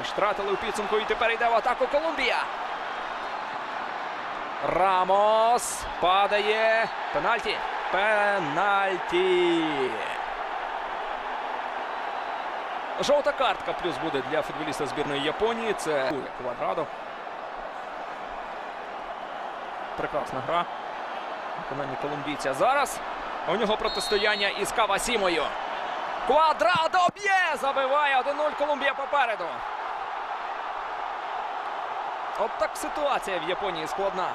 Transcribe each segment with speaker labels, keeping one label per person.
Speaker 1: М'яч втратили у підсумку і тепер йде в атаку Колумбія. Рамос падає. Пенальті. Пенальті. Жовта картка плюс буде для футболіста збірної Японії. Це Квадрадо. Прекрасна гра. Виконання колумбійця. Зараз у нього протистояння із Кавасімою. Квадрадо б'є! Забиває 1-0 Колумбія попереду. От так ситуація в Японії складна.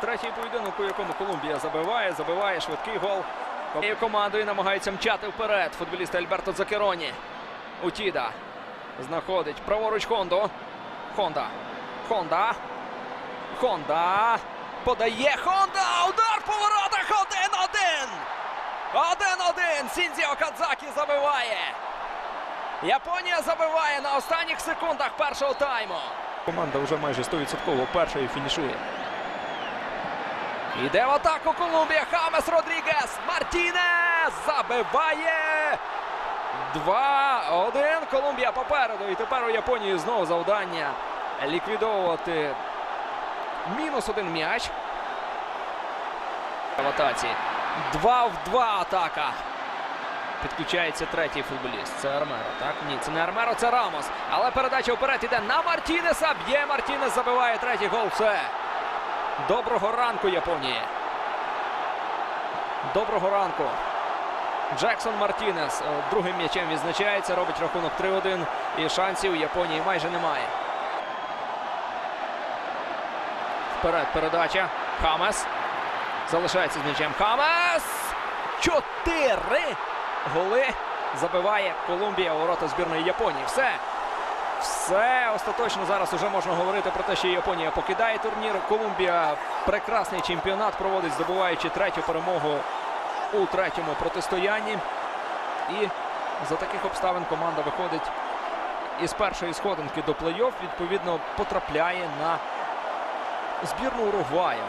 Speaker 1: Третій поєдинок, у якому Колумбія забиває, забиває швидкий гол. Командою намагається мчати вперед. Футболіст Альберто Закероні. Утіда знаходить праворуч Хонду. Хонда. Хонда. Хонда. Подає Хонда. Удар по 1-1. 1-1. Кадзакі забиває. Японія забиває на останніх секундах першого тайму. Команда вже майже 100% першою фінішує. Іде в атаку Колумбія. Хамес Родрігес. Мартінес забиває. 2-1. Колумбія попереду. І тепер у Японії знову завдання ліквідовувати мінус один м'яч. В атаці. 2 в 2 атака. Підключається третій футболіст. Це Армеро. Так? Ні, це не Армеро, це Рамос. Але передача вперед іде на Мартінеса. Б'є Мартінес, забиває третій гол. Все. Доброго ранку, Японії. Доброго ранку. Джексон Мартінес е, другим м'ячем відзначається, робить рахунок 3-1. І шансів Японії майже немає. Вперед передача. Хамес. Залишається з м'ячем. Хамес! Чотири голи забиває Колумбія у ворота збірної Японії. Все. Все остаточно зараз уже можна говорити про те, що Японія покидає турнір. Колумбія прекрасний чемпіонат проводить, здобуваючи третю перемогу у третьому протистоянні. І за таких обставин команда виходить із першої сходинки до плей-офф. Відповідно, потрапляє на збірну Уругваю.